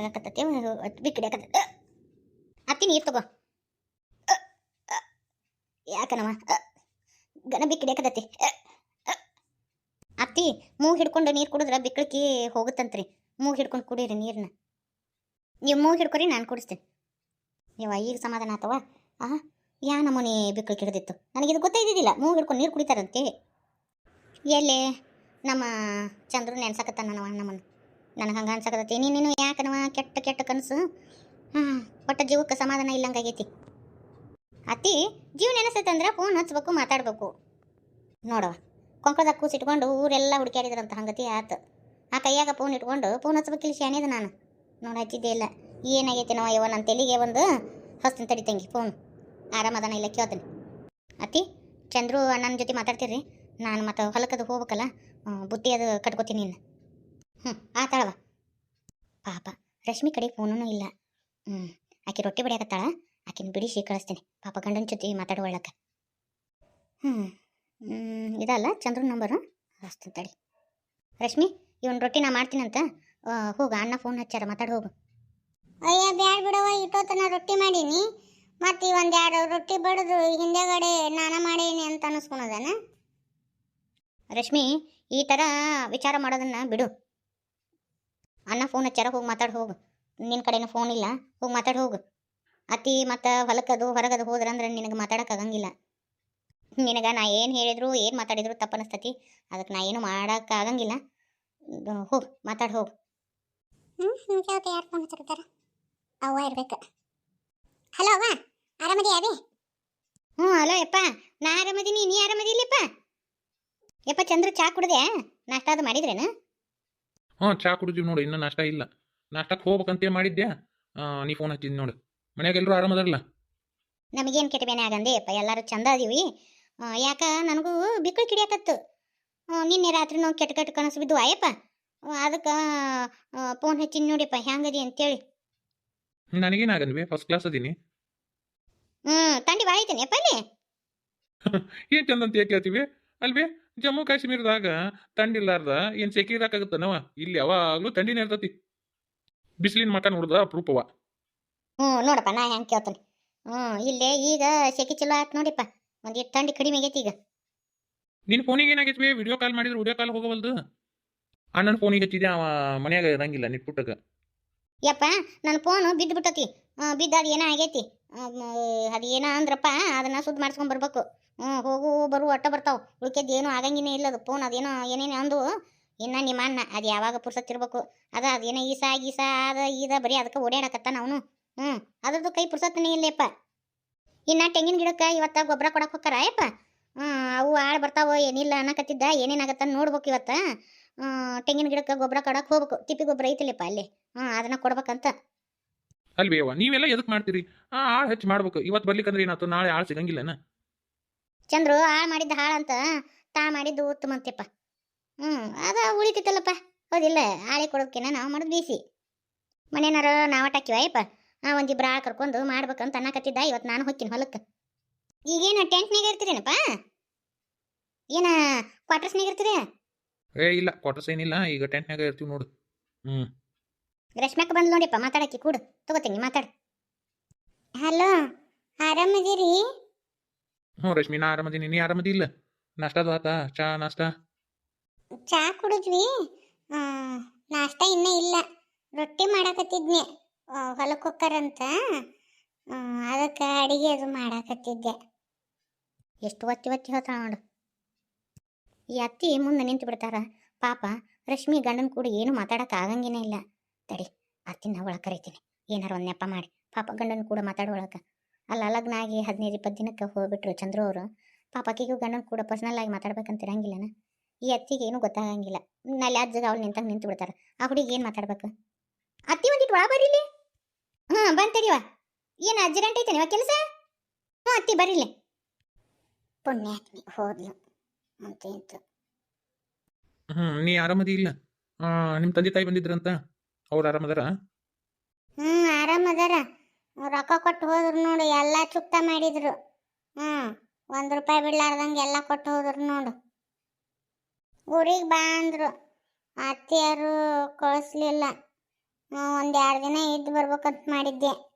ಆಗಕತ್ತೈತಿ ಬಿಕ್ಕಡಿ ಆಗತ್ತ ಅತ್ತಿ ನೀರು ತಗೋ. ಯಾಕನವ ಗನ ಬಿಕ್ಕಡಿ ಆಗತೈತಿ ಅತ್ತಿ ಮೂಗು ಹಿಡ್ಕೊಂಡು ನೀರು ಕುಡಿದ್ರೆ ಬಿಕ್ಕಳಿಕೆ ಹೋಗುತ್ತಂತ್ರಿ. ಮೂಗು ಹಿಡ್ಕೊಂಡು ಕುಡೀರಿ ನೀರನ್ನ ನೀವು ಮೂಗು ಹಿಡ್ಕೊರಿ, ನಾನು ಕುಡಿಸ್ತೀನಿ. ಯವ್ವ, ಈಗ ಸಮಾಧಾನ ಆತವ ಆ ಯಾ ನಮೂನಿ ಬಿಕ್ಕಳಿಕೆ ಹಿಡಿದಿತ್ತು? ನನಗೆ ಇದು ಇದ್ದಿದ್ದಿಲ್ಲ. ಮೂಗು ಹಿಡ್ಕೊಂಡು ನೀರು ಕುಡಿತಾರಂತೆ. ಎಲ್ಲೇ? ನಮ್ಮ ಚಂದ್ರು ನೆನ್ಸಕತ್ತ ನನ್ನವ ನಮ್ಮನ್ನು? ನನಗೆ ಹಂಗೆ ಅನ್ಸಕತ್ತೈತಿ. ನೀನು ಯಾಕನವ ಕೆಟ್ಟ ಕೆಟ್ಟ ಕನಸು. ಹಾಂ, ಒಟ್ಟ ಜೀವಕ್ಕೆ ಸಮಾಧಾನ ಇಲ್ಲಂಗಾಗೈತಿ ಅತ್ತಿ ಜೀವ ನೆನೆಸೈತಂದ್ರೆ ಫೋನ್ ಹಚ್ಬೇಕು, ಮಾತಾಡ್ಬೇಕು. ನೋಡವ ಕೊಂಕದಾಗ ಕೂಸಿಟ್ಕೊಂಡು ಊರೆಲ್ಲ ಹುಡುಕ್ಯಾಡಿದ್ರಂತ ಹಂಗತಿ ಆತು. ಆ ಕೈಯಾಗ ಫೋನ್ ಇಟ್ಕೊಂಡು ಫೋನ್ ಹಚ್ಬೇಕಿಲ್ಲ ಶಾನೇದ ನಾನು. ನೋಡಿ, ಹಚ್ಚಿದ್ದೆ ಇಲ್ಲ. ಏನಾಗೈತಿ ನಾವು ಯಾವ ನನ್ನ ತೆಲಿಗೆ ಒಂದು ಹೊಸ್ತಿನ ತಡಿ ತಂಗಿ ಫೋನ್ ಆರಾಮದಾನ ಇಲ್ಲ ಕೇಳ್ತೀನಿ. ಅತ್ತಿ, ಚಂದ್ರು ಅಣ್ಣನ ಜೊತೆ ಮಾತಾಡ್ತೀರಿ ನಾನು ಮತ್ತು ಹೊಲಕ್ಕದು ಹೋಗ್ಬೇಕಲ್ಲ ಬುತ್ತಿ ಅದು ಕಟ್ಕೋತೀನಿ ಇನ್ನು ಹ್ಞೂ ಆತಾಳವ ಪಾಪ ರಶ್ಮಿ ಕಡೆ ಫೋನೂ ಇಲ್ಲ. ಹ್ಞೂ ಆಕೆ ರೊಟ್ಟಿ ಬಡಿಯಾಕತ್ತಾಳ ಆಕಿನ ಬಿಡಿಸಿ ಕಳಿಸ್ತೀನಿ. ಪಾಪ ಗಂಡನ ಜೊತೆ ಮಾತಾಡುವಳಕ ಹ್ಞೂ ಇದಲ್ಲ ಚಂದ್ರನ ನಂಬರು ತಡಿ ರಶ್ಮಿ ಇವನ್ ರೊಟ್ಟಿ ನಾ ಮಾಡ್ತೀನಂತ ಹೋಗ ಹೋಗು ಅಣ್ಣ ಫೋನ್ ಹಚ್ಚಾರ ಮಾತಾಡಿ ಹೋಗು. ಅಯ್ಯ ಬ್ಯಾಡ ಬಿಡವ ಇಟ್ಟೋತನ ರೊಟ್ಟಿ ಮಾಡೀನಿ. ಮತ್ತೆ ಒಂದು ಎರಡು ರೊಟ್ಟಿ ಬಡದು ಹಿಂದೆಗಡೆ ನಾನ ಮಾಡೀನಿ ಅಂತ ಅನಿಸ್ಕೊಳದನ ರಶ್ಮಿ ಈ ಥರ ವಿಚಾರ ಮಾಡೋದನ್ನ ಬಿಡು. ಅಣ್ಣ ಫೋನ್ ಹಚ್ಚಾರ ಹೋಗಿ ಮಾತಾಡಿ ಹೋಗು. ನಿನ್ನ ಕಡೆನೂ ಫೋನ್ ಇಲ್ಲ. ಹೋಗಿ ಮಾತಾಡಿ ಹೋಗು. ಅತಿ ಮತ್ತು ಹೊಲಕ್ಕದು ಹೊರಗದು ಹೋದ್ರಂದ್ರೆ ನಿನಗೆ ಮಾತಾಡೋಕ್ಕಾಗಂಗಿಲ್ಲ ನಿನಗೆ ನಾ ಏನು ಹೇಳಿದ್ರು ಏನು ಮಾತಾಡಿದ್ರು ತಪ್ಪನಿಸ್ತತಿ ಅದಕ್ಕೆ ನಾ ಏನು ಮಾಡೋಕ್ಕಾಗಂಗಿಲ್ಲ ಹೋಗಿ ಮಾತಾಡಿ ಹೋಗು. ಹ್ಮ್ ಹ್ಮ್ ಅವ ಯಾರು ಫೋನ್ ಅವ್ವ ಇರ್ಬೇಕು. ಹಲೋ ಅವ್ವ ಆರಾಮದಿ ಅದೇ ಹ್ಞೂ ಹಲೋ ಯಪ್ಪ. ನಾ ಆರಾಮದೀನಿ ನೀ ಆರಾಮದಿಲ್ಲಪ್ಪ ಯಪ್ಪ ಚಂದ್ರ ಚಾ ಕುಡ್ದೆ ನಾಷ್ಟ ಅದು ಮಾಡಿದ್ರೇನ? ಹ್ಞೂ ಚಾ ಕುಡಿದೀವಿ ನೋಡು ಇನ್ನೂ ನಾಷ್ಟ ಇಲ್ಲ. ನಾಷ್ಟಕ್ಕೆ ಹೋಗ್ಬೇಕಂತೇಳಿ ಮಾಡಿದ್ಯಾ? ನೀ ಫೋನ್ ಹಚ್ಚಿದ್ ನೋಡು. ಮನ್ಯಾಗ ಎಲ್ಲರೂ ಆರಾಮದಾರಲ್ಲ? ನಮಗೇನು ಕೆಟ್ಟ ಆಗಂದೆ ಅಪ್ಪ ಎಲ್ಲರೂ ಚಂದ ಅದೀವಿ. ಯಾಕ ನನಗೂ ಬಿಕ್ಕಳು ಕಿಡಿಯಾಕತ್ತು. ನಿನ್ನೆ ರಾತ್ರಿ ನಾವು ಕೆಟ್ಟ ಕೆಟ್ಟ ಕನಸು ಬಿದ್ದು ಆಯಪ್ಪ ಅದಕ್ಕೆ ಫೋನ್ ಹಚ್ಚಿ ನೋಡಿಯಪ್ಪ ಹೆಂಗದಿ ಅಂತೇಳಿ. ನನಗೇನಾಗನ್ವಿ ಫಸ್ಟ್ ಕ್ಲಾಸ್ ಅದೀನಿ. ಹ್ಞೂ ತಂಡಿ ಭಾಳ ಅಪ್ಪ ಅಲ್ಲಿ ಏನು ಚಂದ ಅಂತ ಯಾಕೆ ಕೇಳ್ತೀವಿ? ಅಲ್ವೇ? ಜಮ್ಮು ಕಾಶ್ಮೀರದಾಗ ತಂಡಿಲ್ಲಾರ್ದ ಏನ್ ಸೆಕೆ ನವ ಇಲ್ಲಿ ಯಾವಾಗಲೂ ತಂಡಿನೇ ಇರ್ತತಿ. ಬಿಸಿಲಿನ ಮಠ ನೋಡ್ದ ಅಪರೂಪವ. ಹ್ಞೂ ನೋಡಪ್ಪ ನಾ ಹೆಂಗೆ ಕೇಳ್ತೀನಿ. ಹ್ಞೂ ಇಲ್ಲೇ ಈಗ ಸೆಕೆ ಚಲೋ ಆಯ್ತು ನೋಡಿಪ್ಪ. ಒಂದಿಟ್ಟು ತಂಡಿ ಕಡಿಮೆ ಆಗೈತಿ ಈಗ. ನಿನ್ನ ಫೋನಿಗೆ ಏನಾಗೈತಿ ವಿಡಿಯೋ ಕಾಲ್ ಮಾಡಿದ್ರೆ ವಿಡಿಯೋ ಕಾಲ್ ಹೋಗವಲ್ದು? ಅಣ್ಣನ ಫೋನಿಗೆ ಹಚ್ಚಿದೆ ಅವ ಮನ್ಯಾಗ ಇರಂಗಿಲ್ಲ ನಿಟ್ಪುಟ್ಟಗ ಯಪ್ಪ ನನ್ನ ಫೋನು ಬಿದ್ದು ಬಿಟ್ಟತಿ. ಬಿದ್ದು ಅದು ಏನೋ ಆಗೈತಿ? ಅದು ಏನೋ ಅಂದ್ರಪ್ಪ ಅದನ್ನ ಸುದ್ದಿ ಮಾಡಿಸ್ಕೊಂಡ್ ಬರ್ಬೇಕು. ಹ್ಞೂ, ಹೋಗು ಬರು ಒಟ್ಟ ಬರ್ತಾವೆ. ಉಳ್ಕೆದ್ದು ಏನೂ ಆಗಂಗಿನೇ ಇಲ್ಲ ಅದು. ಫೋನ್ ಅದೇನೋ, ಏನೇನು ಅಂದು. ಇನ್ನು ನಿಮ್ಮ ಅಣ್ಣ, ಅದು ಯಾವಾಗ ಪುರ್ಸತ್ತಿರ್ಬೇಕು ಅದ ಅದೇನೋ ಈಸ, ಗೀಸ, ಅದ, ಈದ, ಬರೀ ಅದಕ್ಕೆ ಓಡಾಡಕತ್ತಾನ ಅವನು. ಹ್ಞೂ, ಅದ್ರದ್ದು ಕೈ ಪುರ್ಸತ್ತನೇ ಇಲ್ಲಪ್ಪ. ಇನ್ನು ತೆಂಗಿನ ಗಿಡಕ್ಕೆ ಇವತ್ತು ಗೊಬ್ಬರ ಕೊಡಕ್ಕೆ ಹೋಗ್ತಾರ ಯಪ್ಪ. ಅವು ಆಳು ಬರ್ತಾವ, ಏನಿಲ್ಲ ಅನ್ನಕತ್ತಿದ್ದ ಏನೇನಾಗತ್ತ ನೋಡ್ಬೇಕು ಇವತ್ತು. ತೆಂಗಿನ ಗಿಡಕ್ಕೆ ಗೊಬ್ಬರ ಕೊಡಕ್ಕೆ ಹೋಗ್ಬೇಕು. ತಿಪ್ಪಿ ಗೊಬ್ಬರ ಐತಿಲ್ಲಪ್ಪ ಅಲ್ಲಿ. ಹ್ಞೂ, ಅದನ್ನ ಕೊಡ್ಬೇಕಂತ. ಅಲ್ವೇ ನೀವೆಲ್ಲ ಎದಕ್ಕೆ ಮಾಡ್ತೀರಿ? ಆ ಆಳ್ ಹೆಚ್ಚು ಮಾಡ್ಬೇಕು. ಇವತ್ತು ಬರ್ಲಿಕ್ಕಂದ್ರೆ ಏನಾಯ್ತು? ನಾಳೆ ಆಳ್ ಸಿಗಂಗಿಲ್ಲನ? ಚಂದ್ರು ಹಾಳು ಮಾಡಿದ್ದ ಹಾಳಂತ ತಾ ಮಾಡಿದ್ದು ಉತ್ತಮ ಅಂತಪ್ಪ ಹ್ಞೂ ಅದ ಉಳಿತಿತ್ತಲ್ಲಪ್ಪ. ಹೌದಿಲ್ಲ ಹಾಳೆ ಕೊಡೋದಕ್ಕಿನ್ನ ನಾವು ಮಾಡೋದು ಬೀಸಿ. ಮನೇನಾರ ನಾವಟಾಕಿವಯಪ್ಪ ಆ ಒಂದಿಬ್ರು ಆಳು ಕರ್ಕೊಂಡು ಮಾಡ್ಬೇಕಂತ ಅನ್ನಕತ್ತಿದ್ದ ಇವತ್ತು ನಾನು ಹೋಗ್ತೀನಿ ಹೊಲಕ್ಕೆ ಈಗೇನು ಟೆಂಟ್ನಾಗ ಇರ್ತೀರೇನಪ್ಪ? ಏನ ಕ್ವಾರ್ಟರ್ಸ್ನಾಗ ಇರ್ತೀರಿ? ಏ ಇಲ್ಲ ಕ್ವಾರ್ಟರ್ಸ್ ಏನಿಲ್ಲ ಈಗ ಟೆಂಟ್ನಾಗ ಇರ್ತೀವಿ ನೋಡು. ಹ್ಞೂ ರಶ್ಮ್ಯಾಕ ಬಂದು ನೋಡಿಪ್ಪ ಮಾತಾಡಕ್ಕೆ ಕೂಡು. ತಗೋತೀನಿ ಮಾತಾಡು. ಹಲೋ ಆರಾಮದಿರಿ? ಹ್ಞೂ ರಶ್ಮಿ, ನಾ ಆರಾಮದೀನಿ. ನೀ ಆರಾಮದಿ ಇಲ್ಲ? ನಾಷ್ಟದು ಆತಾ? ಚಾ, ನಾಷ್ಟ? ಚಾ ಕುಡಿದ್ವಿ. ನಾಷ್ಟ ಇನ್ನೂ ಇಲ್ಲ. ರೊಟ್ಟಿ ಮಾಡಕತ್ತಿದ್ನಿ. ಹೊಲಕ್ಕೆ ಹೋಗ್ತಾರಂತ ಅದಕ್ಕೆ ಅಡಿಗೆ ಅದು ಮಾಡಕತ್ತಿದ್ದೆ. ಎಷ್ಟು ಒತ್ತಿ ಒತ್ತಿ ಹೇಳ್ತಾಳ ನೋಡು. ಈ ಅತ್ತಿ ಮುಂದೆ ನಿಂತು ಬಿಡ್ತಾರ. ಪಾಪ, ರಶ್ಮಿ ಗಂಡನ ಕೂಡ ಏನು ಮಾತಾಡಕ್ಕೆ ಆಗಂಗೇನೇ ಇಲ್ಲ. ತಡಿ, ಅತ್ತಿನ ಒಳಗೆ ಕರಿತೀನಿ. ಏನಾರು ಒಂದು ನೆಪ ಮಾಡಿ. ಪಾಪ ಗಂಡನ ಕೂಡ ಮಾತಾಡೋಳಕ ಅಲ್ಲ ಲಗ್ನ ಆಗಿ ಹದಿನೈದು ಇಪ್ಪತ್ತು ದಿನಕ್ಕೆ ಹೋಗ್ಬಿಟ್ರು ಚಂದ್ರು ಅವರು. ಪಾಪ ಆಕಿಗೂ ಗಂಡನ ಕೂಡ ಪರ್ಸನಲ್ ಆಗಿ ಮಾತಾಡ್ಬೇಕಂತ ಇರಂಗಿಲ್ಲನ ಈ ಅತ್ತಿಗೆ ಏನು ಗೊತ್ತಾಗಂಗಿಲ್ಲ. ನಲ್ಲಿ ಅಜ್ಜಗ ಅವ್ಳು ನಿಂತಂಗೆ ನಿಂತು ಬಿಡ್ತಾರ ಆ ಹುಡುಗಿ ಏನು ಮಾತಾಡ್ಬೇಕು? ಅತ್ತಿ ಒಂದಿಟ್ಟು ಒಳ ಬರೀಲಿ ಹಾಂ ಬಂದು ತಡಿವ ಏನು ಅರ್ಜೆಂಟ್ ಐತೆ ನೀವು ಕೆಲಸ? ಹ್ಞೂ ಅತ್ತಿ ಬರೀಲಿ ಪುಣ್ಯಾತ್ಮಿ ಹೋದ್ಲು. ಅಂತ ಇಂತು ಹ್ಞೂ ನೀ ಆರಾಮದಿ ಇಲ್ಲ? ನಿಮ್ಮ ತಂದೆ ತಾಯಿ ಬಂದಿದ್ರಂತ? ಅವ್ರು ಆರಾಮದಾರ? ಹ್ಞೂ ಆರಾಮದಾರ. ರೊಕ್ಕ ಕೊಟ್ಟು ಹೋದ್ರು ನೋಡು ಎಲ್ಲ ಚುಕ್ತ ಮಾಡಿದ್ರು. ಹ್ಞೂ ಒಂದು ರೂಪಾಯಿ ಬಿಡ್ಲಾರ್ದಂಗೆ ಎಲ್ಲ ಕೊಟ್ಟು ಹೋದ್ರು ನೋಡು. ಊರಿಗೆ ಬಾ ಅಂದ್ರು. ಅತ್ತೆಯರು ಕಳಿಸ್ಲಿಲ್ಲ. ಒಂದು ಎರಡು ದಿನ ಇದ್ದು ಬರ್ಬೇಕಂತ ಮಾಡಿದ್ದೆ.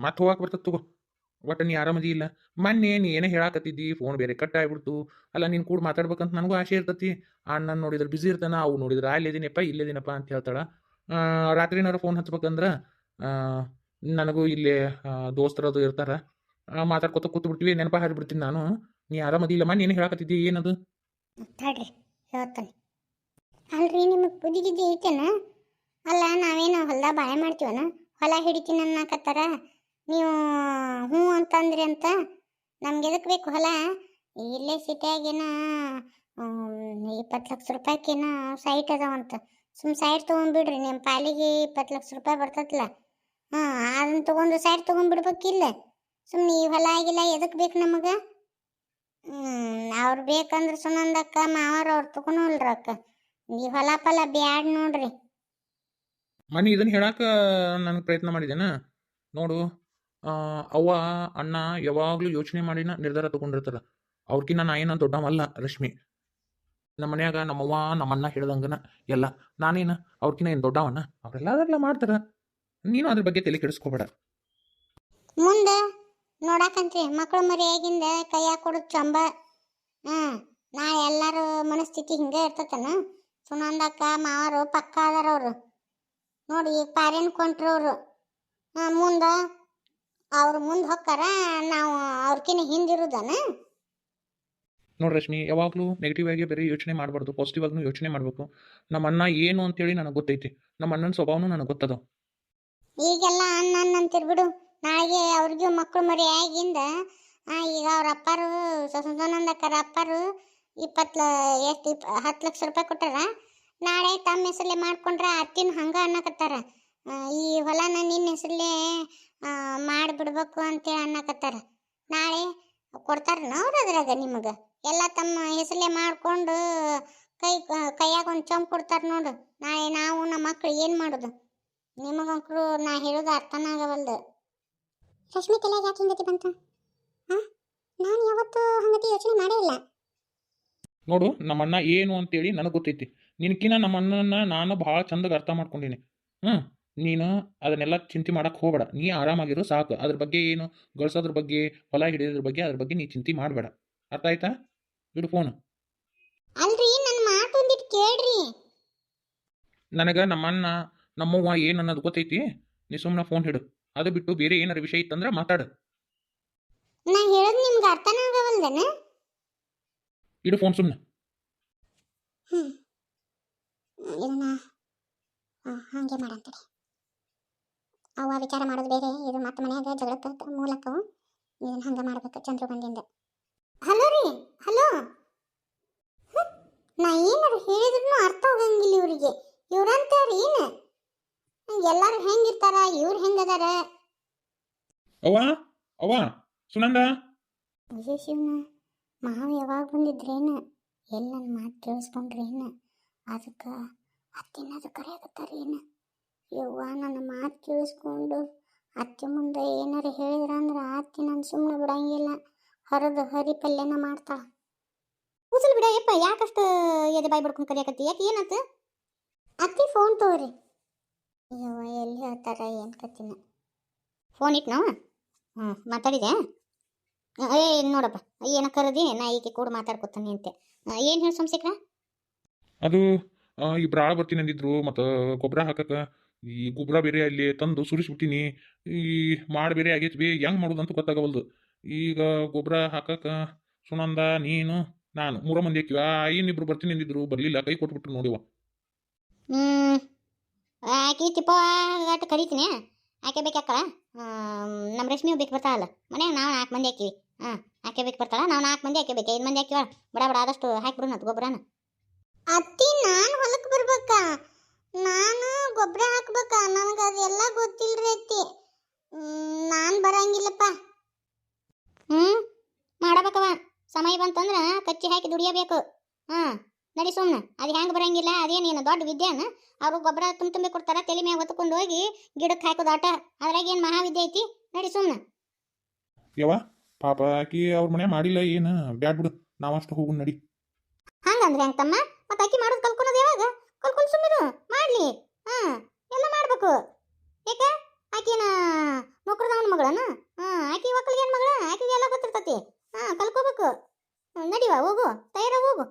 ಮತ್ತೆ ಹೋಗಕ್ಕೆ ಬರ್ತದೆ ತಗೋ. ಒಟ್ಟು ನೀ ಆರಾಮದಿ ಇಲ್ಲ. ಮೊನ್ನೆ ನೀ ಏನೇ ಹೇಳಾಕತ್ತಿದ್ದಿ ಫೋನ್ ಬೇರೆ ಕಟ್ ಆಗ್ಬಿಡ್ತು. ಅಲ್ಲ ನೀನು ಕೂಡ ಮಾತಾಡ್ಬೇಕಂತ ನನಗೂ ಆಸೆ ಇರ್ತತಿ. ಅಣ್ಣ ನೋಡಿದ್ರೆ ಬಿಸಿ ಇರ್ತಾನ ಅವು ನೋಡಿದ್ರೆ ಅಲ್ಲಿದ್ದೀನಪ್ಪ ಇಲ್ಲಿದ್ದೀನಪ್ಪ ಅಂತ ಹೇಳ್ತಾಳ. ಆ, ರಾತ್ರಿನಾರ ಫೋನ್ ಹಚ್ಬೇಕಂದ್ರೆ ನನಗೂ ಇಲ್ಲಿ ದೋಸ್ತರದು ಇರ್ತಾರೆ. ಮಾತಾಡ್ಕೊತ ಕೂತು ಬಿಡ್ತೀವಿ ನೆನಪ ಹಾರಿಬಿಡ್ತೀನಿ ನಾನು. ನೀ ಆರಾಮದಿಲ್ಲಮ್ಮ ನೀನು ಮೊನ್ನೆ ಏನು ಹೇಳಾಕತ್ತಿದ್ದಿ, ಏನದು? ಹೇಳ್ತಾನೆ. ಅಲ್ರಿ, ನಿಮಗೆ ಬುದ್ಧಿ ಗಿದ್ದಿ ಐತೇನ? ಅಲ್ಲ, ನಾವೇನು ಹೊಲ್ದಾಗ ಬಾಳೆ ಮಾಡ್ತೀವನ? ಹೊಲ ಹಿಡಿತೀನಿ ಅನ್ನಕತ್ತಾರ? ನೀವು, ಹ್ಞೂ ಅಂತಂದ್ರಿ ಅಂತ? ನಮ್ಗೆ ಎದಕ್ಕೆ ಬೇಕು ಹೊಲ? ಇಲ್ಲೇ ಸಿಟಿಯಾಗೇನ ಇಪ್ಪತ್ತು ಲಕ್ಷ ರೂಪಾಯಿಗೇನ ಸೈಟ್ ಅದಾವಂತ. ಸುಮ್ ಸೈಟ್ ತೊಗೊಂಡ್ಬಿಡ್ರಿ ನಿಮ್ಮ ಪಾಲಿಗೆ ಇಪ್ಪತ್ತು ಲಕ್ಷ ರೂಪಾಯಿ ಬರ್ತೈತಲ್ಲ ಹಾಂ ಅದನ್ನ ತೊಗೊಂಡು ಸೈಡ್ ತೊಗೊಂಡ್ಬಿಡ್ಬೇಕಿಲ್ಲ ಸುಮ್ಮನೆ ಈ ಹೊಲ ಆಗಿಲ್ಲ ಎದಕ್ಕೆ ಬೇಕು ನಮಗೆ? ಅವ್ರು ಬೇಕಂದ್ರೆ ಸುನಂದಕ್ಕ ಮಾವರ ಅವ್ರು ತಗೊಂಡ್ರ ಅಕ್ಕ. ಈ ಹೊಲ ಪಲ ಬ್ಯಾಡ್ ನೋಡ್ರಿ. ಮನಿ ಇದನ್ನ ಹೇಳಾಕ ನನಗೆ ಪ್ರಯತ್ನ ಮಾಡಿದ್ದೇನ? ನೋಡು ಅವ್ವ, ಅಣ್ಣ ಯಾವಾಗಲೂ ಯೋಚನೆ ಮಾಡಿನ ನಿರ್ಧಾರ ತಗೊಂಡಿರ್ತಾರ. ಅವ್ರಕಿನ್ನ ನಾ ಏನ ದೊಡ್ಡವಲ್ಲ ರಶ್ಮಿ. ನಮ್ಮ ಮನ್ಯಾಗ ನಮ್ಮವ್ವ, ನಮ್ಮಣ್ಣ ಹೇಳ್ದಂಗನ ಎಲ್ಲ. ನಾನೇನ, ಅವ್ರಕಿನ್ನ ಏನು ದೊಡ್ಡವನ? ಅವರೆಲ್ಲ ಅದೆಲ್ಲ ಮಾಡ್ತಾರ. ನೀನು ಅದ್ರ ಬಗ್ಗೆ ತಲೆ ಕೆಡಿಸ್ಕೋಬೇಡ. ಮುಂದೆ ನೋಡಾಕಂತ್ರಿ ಮಕ್ಕಳು ಮರಿಯಾಗಿಂದ ಕೈಯಾಗ ಕೊಡು ಚಂಬ ಹ್ಮ್ ನಾ ಎಲ್ಲಾರು ಮನಸ್ಥಿತಿ ಹಿಂಗೆ ಇರ್ತತನ. ಸುನಂದಕ್ಕ ಮಾವರು ಪಕ್ಕ ಅದಾರ ಅವರು. ನೋಡಿ ಈಗ ಪಾರೇನ್ ಕೊಂಟ್ರವ್ರು ಹಾಂ ಮುಂದೆ ಅವ್ರು ಮುಂದೆ ಹೊಕ್ಕಾರ ನಾವು ಅವ್ರಕಿನ ಹಿಂದಿರುದನ ನೋಡಿ ರಶ್ಮಿ ಯಾವಾಗಲೂ ನೆಗೆಟಿವ್ ಆಗಿ ಬೇರೆ ಯೋಚನೆ ಮಾಡಬಾರ್ದು ಪಾಸಿಟಿವ್ ಆಗಿ ಯೋಚನೆ ಮಾಡಬೇಕು. ನಮ್ಮ ಅಣ್ಣ ಏನು ಅಂತೇಳಿ ನನಗೆ ಗೊತ್ತೈತಿ. ನಮ್ಮ ಅಣ್ಣನ ಸ್ವಭಾವನೂ ನನಗೆ ಗೊತ್ತದ. ಈಗೆಲ್ಲ ಅನ್ನ ಅನ್ನ ಅಂತಿರ್ಬಿಡು ನಾಳೆಗೆ ಅವ್ರಿಗೂ ಮಕ್ಕಳು ಮರಿ ಆಗಿಂದ ಈಗ ಅವ್ರ ಅಪ್ಪಾರು ಅಕ್ಕರ ಅಪ್ಪಾರು ಇಪ್ಪತ್ತು ಎಷ್ಟು, ಇಪ್, ಹತ್ತು ಲಕ್ಷ ರೂಪಾಯಿ ಕೊಟ್ಟಾರ. ನಾಳೆ ತಮ್ಮ ಹೆಸರಲ್ಲೇ ಮಾಡ್ಕೊಂಡ್ರೆ ಅತ್ತಿನ ಹಂಗೆ ಅನ್ನಕತ್ತಾರ. ಈ ಹೊಲನ ನಿನ್ನ ಹೆಸರಲ್ಲೇ ಮಾಡಿಬಿಡ್ಬೇಕು ಅಂತೇಳಿ ಅನ್ನಕತ್ತಾರ. ನಾಳೆ ಕೊಡ್ತಾರನ ಅವ್ರು ಅದ್ರಾಗ ನಿಮಗೆ. ಎಲ್ಲ ತಮ್ಮ ಹೆಸರಲ್ಲೇ ಮಾಡಿಕೊಂಡು ಕೈ, ಕೈಯಾಗ ಒಂದು ಚಂಪ್ ಕೊಡ್ತಾರೆ ನೋಡು. ನಾಳೆ ನಾವು ನಮ್ಮ ಮಕ್ಳು ಏನು ಮಾಡೋದು? ನಿಮಗಂಕರು ನಾ ಹೇಳೋದು ಅರ್ಥನ ಆಗವಲ್ದು. ರಶ್ಮಿ ತಲೆಗೆ ಯಾಕೆ ಹಿಂಗತಿ ಬಂತ? ಹಾ? ನಾನು ಯಾವತ್ತೂ ಹಂಗತಿ ಯೋಚನೆ ಮಾಡೇ ಇಲ್ಲ. ನೋಡು ನಮ್ಮ ಅಣ್ಣ ಏನು ಅಂತೇಳಿ ನನಗೆ ಗೊತ್ತೈತಿ. ನಿನಕಿನ ನಮ್ಮ ಅಣ್ಣನ ನಾನು ಭಾಳ ಚಂದಗೆ ಅರ್ಥ ಮಾಡ್ಕೊಂಡಿನಿ. ಹ್ಞೂ ನೀನು ಅದನ್ನೆಲ್ಲ ಚಿಂತೆ ಮಾಡಕ್ಕೆ ಹೋಗಬೇಡ. ನೀ ಆರಾಮಾಗಿರು ಸಾಕು. ಅದ್ರ ಬಗ್ಗೆ ಏನು ಗಳಿಸೋದ್ರ ಬಗ್ಗೆ ಹೊಲ ಹಿಡಿಯೋದ್ರ ಬಗ್ಗೆ ಅದ್ರ ಬಗ್ಗೆ ನೀ ಚಿಂತೆ ಮಾಡಬೇಡ. ಅರ್ಥ ಆಯ್ತಾ? ಇಡು ಫೋನ್ ಅಲ್ರಿ ನನ್ನ ಮಾತು ಒಂದಿಟ್ಟು ಕೇಳ್ರಿ. ನನಗೆ ನಮ್ಮ ಅಣ್ಣ ನಮ್ಮವ್ವ ಏನು ಅನ್ನೋದು ಗೊತ್ತೈತಿ? ನೀ ಸುಮ್ಮನೆ ಫೋನ್ ಹಿಡು ಅದು ಬಿಟ್ಟು ಬೇರೆ ಏನಾರ ವಿಷಯ ಇತ್ತಂದ್ರೆ ಮಾತಾಡು. ನಾ ಹೇಳೋದು ನಿಮ್ಗೆ ಅರ್ಥನ ಆಗವಲ್ದನ? ಇಡು ಫೋನ್ ಸುಮ್ಮನೆ ಹ್ಞೂ ಇದನ್ನ ಹಾಂ ಹಾಗೆ ಮಾಡಂತಡಿ ಅವ ವಿಚಾರ ಮಾಡೋದು ಬೇರೆ ಇದು ಮತ್ತೆ ಮನ್ಯಾಗ ಜಗಳಕ್ಕೆ ಮೂಲಕ ಇದನ್ನ ಹಂಗೆ ಮಾಡ್ಬೇಕು ಚಂದ್ರ ಬಂದಿಂದ. ಹಲೋ ರೀ ಹಲೋ. ನಾ ಏನಾರು ಹೇಳಿದ್ರು ಅರ್ಥ ಆಗಂಗಿಲ್ಲ ಇವರಿಗೆ. ಇವ್ರಂತಾರ ಏನು? ಎಲ್ಲಾರು ಹೆಂಗಿರ್ತಾರ ಇವ್ರು ಹೆಂಗದಾರ? ಅವ್ವ ಅವ್ವ ಸುನಂದ? ಶಿವನ ಮಾವ ಯಾವಾಗ ಬಂದಿದ್ರೇನ? ಎಲ್ಲ ನನ್ನ ಮಾತು ಕೇಳಿಸ್ಕೊಂಡ್ರೇನ? ಅದಕ್ಕೆ ಅತ್ತಿನದು ಕರೆಯಾಗತ್ತಾರೇನು ಯವ್ವ ನನ್ನ ಮಾತು ಕೇಳಿಸ್ಕೊಂಡು ಅತ್ತೆ ಮುಂದೆ ಏನಾರು ಹೇಳಿದ್ರಂದ್ರೆ ಅತ್ತಿ ನಾನು ಸುಮ್ಮನೆ ಬಿಡಂಗಿಲ್ಲ. ಹರಿದು ಹರಿ ಪಲ್ಯನ ಮಾಡ್ತಾಳ. ಕೂಸಲ್ ಬಿಡ ಯಪ್ಪ ಯಾಕಷ್ಟು ಎದೆ ಬಾಯಿ ಬಡ್ಕೊಂಡು ಕರಿಯಾಕತ್ತಿ? ಯಾಕೆ ಏನತ್ತ ಅತ್ತಿ ಫೋನ್ ತಗೋರಿ. ಯವ್ವ ಎಲ್ಲಿ ಹೇಳ್ತಾರ ಏನು ಕತ್ತಿನ ಫೋನ್ ಇಟ್ಟು ನಾವು ಹ್ಞೂ ಮಾತಾಡಿದೆ ಏ ನೋಡಪ್ಪ ಏನ ಕರದಿ ನಾ ಈಕೆ ಕೂಡ ಮಾತಾಡ್ಕೊತಾನೆ ಅಂತೆ. ಏನು ಹೇಳಿ ಸಂಶೇಖರ ಅದು ಇಬ್ರು ಆಳ ಬರ್ತೀನಿ ಅಂದಿದ್ರು ಮತ್ತು ಗೊಬ್ಬರ ಹಾಕಕ್ಕೆ ಈ ಗೊಬ್ಬರ ಬೇರೆ ಅಲ್ಲಿ ತಂದು ಸುರಿಸ್ಬಿಟ್ಟಿನಿ. ಈ ಮಾಡಿ ಬೇರೆ ಆಗೈತಿ ಬಿ ಹೆಂಗೆ ಮಾಡೋದು ಅಂತ ಗೊತ್ತಾಗವಲ್ದು. ಈಗ ಗೊಬ್ಬರ ಹಾಕಕ್ಕೆ ಸುನಂದ ನೀನು ನಾನು ಮೂರ ಮಂದಿ ಹಾಕಿವ ಇನ್ನಿಬ್ರು ಬರ್ತೀನಿ ಅಂದಿದ್ರು ಬರಲಿಲ್ಲ ಕೈ ಕೊಟ್ಬಿಟ್ರು ನೋಡಿವ ಆಕೆ ತಿಪ್ಪ ಅಟ್ಟು ಕರಿತೀನಿ. ಆಕೆ ಬೇಕಾಕಳ ನಮ್ಮ ರೇಷ್ಮೆ ಬೇಕು ಬರ್ತಾಳಲ್ಲ. ಮನೆ ನಾವು ನಾಲ್ಕು ಮಂದಿ ಹಾಕಿವಿ ಹಾಂ ಆಕೆ ಬೇಕು ಬರ್ತಾಳ? ನಾವು ನಾಲ್ಕು ಮಂದಿ ಹಾಕಿ ಬೇಕು. ಐದು ಮಂದಿ ಹಾಕಿವ ಬಡ ಬಡ ಆದಷ್ಟು ಹಾಕಿಬಿಡು ಅದು ಗೊಬ್ಬರನ ಅತ್ತಿ ನಾನು ಹೊಲಕ್ಕೆ ಬರ್ಬೇಕಾ. ನಾನು ಗೊಬ್ಬರ ಹಾಕ್ಬೇಕ. ನನಗೆ ಅದೆಲ್ಲ ಗೊತ್ತಿಲ್ಲರಿ ಅತ್ತಿ. ನಾನು ಬರಂಗಿಲ್ಲಪ್ಪ. ಹ್ಞೂ ಮಾಡಬೇಕವ ಸಮಯ ಬಂತಂದ್ರೆ ಕಚ್ಚಿ ಹಾಕಿ ದುಡಿಯಬೇಕು. ಹಾಂ ನಡಿ ಸುಮ್ಮನೆ ಅದು ಹೆಂಗೆ ಬರಂಗಿಲ್ಲ? ಅದೇನೇನು ದೊಡ್ಡ ವಿದ್ಯಾನ? ಅವರು ಗೊಬ್ಬರ ತುಂಬ ತುಂಬಿ ಕೊಡ್ತಾರೆ ತಲೆ ಮ್ಯಾಗ ಹೊತ್ಕೊಂಡು ಹೋಗಿ ಗಿಡಕ್ಕೆ ಹಾಕೋದು ಆಟ. ಅದ್ರಾಗ ಏನು ಮಹಾವಿದ್ಯೆ ಐತಿ? ನಡಿ ಸುಮ್ಮನೆ ಯವ್ವ ಪಾಪ ಆಕಿ ಅವ್ರ ಮನೆ ಮಾಡಿಲ್ಲ ಏನು? ಬ್ಯಾಡ್ ಬಿಡು ನಾವಷ್ಟು ಹೋಗು ನಡಿ. ಹಂಗಂದ್ರೆ ಹೆಂಗೆ ತಮ್ಮ ಮತ್ತೆ ಅಕ್ಕಿ ಮಾಡೋದು ಕಲ್ಕೊಳೋದು ಯಾವಾಗ? ಕಲ್ಕೊಂಡು ಸುಮ್ಮನೆ ಮಾಡಲಿ. ಹಾಂ ಎಲ್ಲ ಮಾಡ್ಬೇಕು. ಯಾಕೆ ಆಕಿನ ನೌಕರದವನ ಮಗಳನ? ಹಾಂ ಆಕಿ ಒಕ್ಕಲಿಗೆ ಏನು ಮಗಳ? ಆಕಿಗೆ ಎಲ್ಲ ಗೊತ್ತಿರ್ತತಿ. ಹಾಂ ಕಲ್ಕೋಬೇಕು. ನಡಿವಾ ಹೋಗು. ತಯಾರ ಹೋಗು.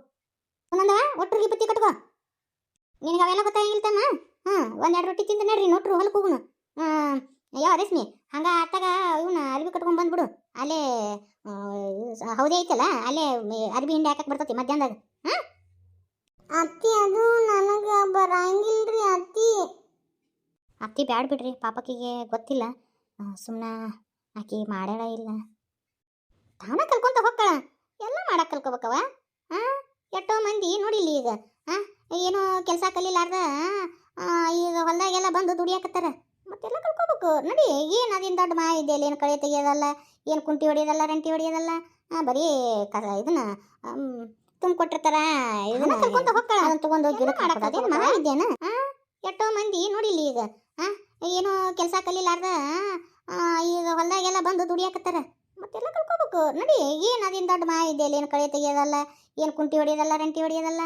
ಒಂದೊಂದ ಒಟ್ಟರಿಗೆ ಬತ್ತಿ ಕಟ್ಕೋ. ನಿನಗೆ ಅವೆಲ್ಲ ಗೊತ್ತಾಗಿಲ್ಲ ತಮ್ಮ ಹಾಂ ಒಂದೆರಡು ರೊಟ್ಟಿ ತಿಂದ ನಡ್ರಿ ನೋಟ್ರು ಹೊಲಕ್ಕೆ ಹೋಗುಣ ಅಯ್ಯೋ ಯಾವ ರೇಷ್ಮಿ ಹಂಗ ಆತಾಗ ಇವನ್ನ ಅರ್ಬಿ ಕಟ್ಕೊಂಡ್ ಬಂದ್ಬಿಡು. ಅಲ್ಲೇ ಹೌದೇ ಐತಲ್ಲ ಅಲ್ಲೇ ಅರ್ಬಿ ಹಿಂಡಿ ಹಾಕಕ್ ಬರ್ತತಿ ಮಧ್ಯಾಹ್ನದಾಗ. ಅತ್ತಿ ಅದು ನನಗ ಬರಂಗಿಲ್ರಿ ಅತ್ತಿ. ಅತ್ತಿ ಬ್ಯಾಡ್ ಬಿಡ್ರಿ ಪಾಪಕ್ಕಿಗೆ ಗೊತ್ತಿಲ್ಲ. ಸುಮ್ಮನೆ ಆಕಿ ಮಾಡ್ಯಾಳ ಇಲ್ಲ. ತಾನ ಕಲ್ಕೊಂತ ಹೋಗ್ತಾಳ ಎಲ್ಲ ಮಾಡಕ್ ಕಲ್ಕೋಬೇಕವ ಆ ಎಷ್ಟೋ ಮಂದಿ ನೋಡಿಲ್ಲ ಈಗ, ಆ, ಏನೋ ಕೆಲಸ ಕಲಿಲಾರ್ದ ಈಗ ಹೊಲ್ದಾಗೆಲ್ಲ ಬಂದು ದುಡಿಯಾಕತ್ತಾರ. ಮತ್ತೆಲ್ಲ ಕಲ್ಕೋಬೇಕು. ನಡಿ, ಏನು ಅದೇನು ದೊಡ್ಡ ಮಾ ಇದೆಯಲ್ಲ ಏನು ಕಳೆ ತೆಗಿಯೋದಲ್ಲ, ಏನು ಕುಂಟಿ ಹೊಡಿಯೋದಲ್ಲ, ರಂಟಿ ಹೊಡಿಯೋದಲ್ಲ? ಬರೀ ಕಸ ಇದನ್ನ ತುಂಬ ಕೊಟ್ಟಿರ್ತಾರ ಇದನ್ನ ಕಲ್ಕೊಂತ ಹೋಗ್ತಾಳ. ಅದನ್ನ ತಗೊಂಡು ಗಿಡಕ್ಕೆ ಹಾಕೋದು ಅದೇನು ಮರ ಇದೇನ? ಆ, ಎಷ್ಟೋ ಮಂದಿ ನೋಡಿಲ್ಲ ಈಗ, ಆ, ಏನೋ ಕೆಲಸ ಕಲಿಲಾರ್ದ ಈಗ ಹೊಲ್ದಾಗೆಲ್ಲ ಬಂದು ದುಡಿಯಾಕತ್ತಾರ. ಮತ್ತೆಲ್ಲ ಕಲ್ಕೋಬೇಕು ನಡಿ, ಏನು ಅದೇನು ದೊಡ್ಡ ಮಾ ಇದೆಯಲ್ಲ ಏನು ಕಳೆ ತೆಗಿಯೋದಲ್ಲ? ಏನು ಕುಂಟಿ ಹೊಡೆಯೋದಲ್ಲ? ರಂಟಿ ಹೊಡೆಯೋದಲ್ಲ?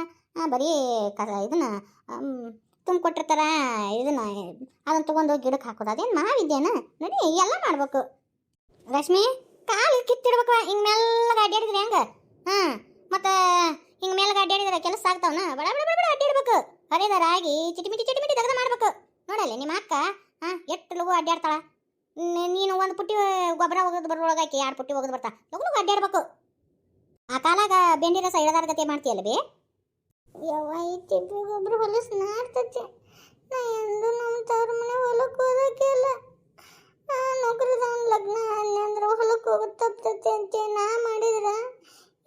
ಬರೀ ಕ, ಇದನ್ನ ತುಂಬ ಕೊಟ್ಟಿರ್ತಾರ ಇದನ್ನ, ಅದನ್ನ ತಗೊಂಡು ಗಿಡಕ್ಕೆ ಹಾಕೋದು. ಅದೇನು ಮಾವಿದ್ಯೇನ ನಡಿ, ಎಲ್ಲ ಮಾಡ್ಬೇಕು. ರಶ್ಮಿ, ಕಾಲು ಕಿತ್ತಿಡ್ಬೇಕು ಹಿಂಗೆ ಮೆಲ್ಲಗೆ ಅಡ್ಡಾಡಿದ್ರೆ ಹೆಂಗೆ? ಹಾಂ, ಮತ್ತು ಹಿಂಗೆ ಮೇಲ್ಗೆ ಅಡ್ಡಾಡಿದ್ರೆ ಕೆಲಸ ಆಗ್ತಾವನ? ಬಡ ಬಡ ಬಡ ಅಡ್ಡಾಡ್ಬೇಕು ಹರಿದ ರಾಗಿ ಚಿಟಿಮಿಟಿ ಚಿಟಿಮಿಟಿ ತೆಗೆದು ಮಾಡ್ಬೇಕು. ನೋಡಲ್ಲ, ನಿಮ್ಮ ಅಕ್ಕ, ಹಾಂ ಎಷ್ಟು ಲಗು ಅಡ್ಡಾಡ್ತಾಳ ನೀನು ಒಂದು ಪುಟ್ಟಿ ಗೊಬ್ಬರ ಒಗದು ಆಕೆ ಎರಡು ಪುಟ್ಟಿ ಒಗದು ಬರ್ತಾ. ಲಗು ಅಡ್ಡಾಡಬೇಕು ಆ ಕಾಲಾಗ ಬೆಂಡಿ ರಸ ಇಳದಾರ ಮಾಡ್ತೀಯಲ್ಲ ಬೇ? ಯವ್ವ ಐತಿ ಗೊಬ್ಬರ ಹೊಲಸು ನಾಡ್ತೈತಿ. ನಾ ಎಂದು ನಮ್ಮ ತವ್ರ ಮನೆ ಹೊಲಕ್ಕೆ ಹೋದಕ್ಕಿಲ್ಲ ನೌಕರಿದವನ ಲಗ್ನ ಅಂದ್ರೆ ಹೊಲಕ್ಕೆ ಹೋಗೋದು ತಪ್ತೈತಿ ಅಂತ ನಾ ಮಾಡಿದ್ರ.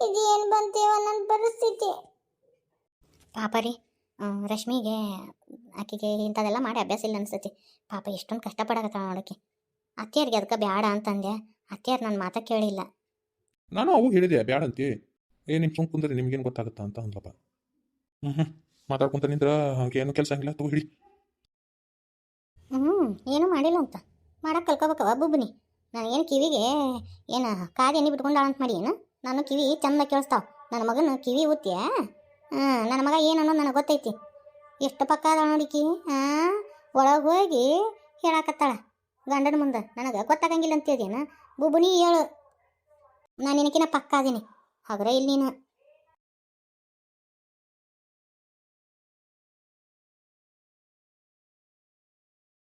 ಇದು ಏನು ಬಂತೇವ ನನ್ನ ಪರಿಸ್ಥಿತಿ? ಪಾಪ ರೀ ರಶ್ಮಿಗೆ, ಆಕೆಗೆ ಇಂಥದೆಲ್ಲ ಮಾಡಿ ಅಭ್ಯಾಸ ಇಲ್ಲ ಅನ್ಸತಿ ಪಾಪ ಎಷ್ಟೊಂದು ಕಷ್ಟಪಡಕತ್ತಾಳ ನೋಡಕ್ಕೆ ಅತ್ತಿಯರಿಗೆ ಅದಕ್ಕೆ ಬ್ಯಾಡ ಅಂತಂದೆ. ಅತ್ತಿಯರ್ ನನ್ನ ಮಾತ ಕೇಳಿಲ್ಲ. ನಾನು ಅವು ಹೇಳಿದೆ ಬ್ಯಾಡ ಅಂತಿ. ಏ ನಿಮ್ಮ ಸುಮ್ ಕುಂದ್ರೆ ನಿಮ್ಗೇನು ಗೊತ್ತಾಗುತ್ತಾ ಅಂತ ಅಂದ್ಲಪ್ಪ. ಹ್ಞೂ ಹ್ಞೂ ಮಾತಾಡ್ಕೊಂತ ನಿಂದ್ರ ಏನು ಕೆಲಸ ಆಗಿಲ್ಲ ತಗೋ ಹಿಡಿ. ಹ್ಞೂ ಏನೂ ಮಾಡಿಲ್ಲ ಅಂತ. ಮಾಡಕ್ಕೆ ಕಲ್ಕೋಬೇಕವ ಬುಬ್ಬನಿ. ನನಗೇನು ಕಿವಿಗೆ ಏನು ಕಾದು ಎಣ್ಣೆ ಬಿಟ್ಕೊಂಡಾಳ ಅಂತ ಮಾಡಿ ಏನು ನಾನು ಕಿವಿ ಚಂದ ಕೇಳಿಸ್ತಾವ. ನನ್ನ ಮಗನ ಕಿವಿ ಊತಿಯ? ಹಾಂ ನನ್ನ ಮಗ ಏನು ಅನ್ನೋದು ನನಗೆ ಗೊತ್ತೈತಿ. ಎಷ್ಟು ಪಕ್ಕ ಅದಾಳ ನೋಡಿಕಿ ಹಾಂ ಒಳಗೆ ಹೋಗಿ ಹೇಳಾಕತ್ತಾಳ. ಗಂಡನ ಮುಂದೆ. ನನಗೆ ಗೊತ್ತಾಗಂಗಿಲ್ಲ ಅಂತಿದೇನ ಬುಬುನಿ ಹೇಳು. ನಾನು ನಿನಕಿನ ಪಕ್ಕ ಅದೀನಿ. ಹಾಗ್ರೆ ಇಲ್ಲಿ ನೀನು.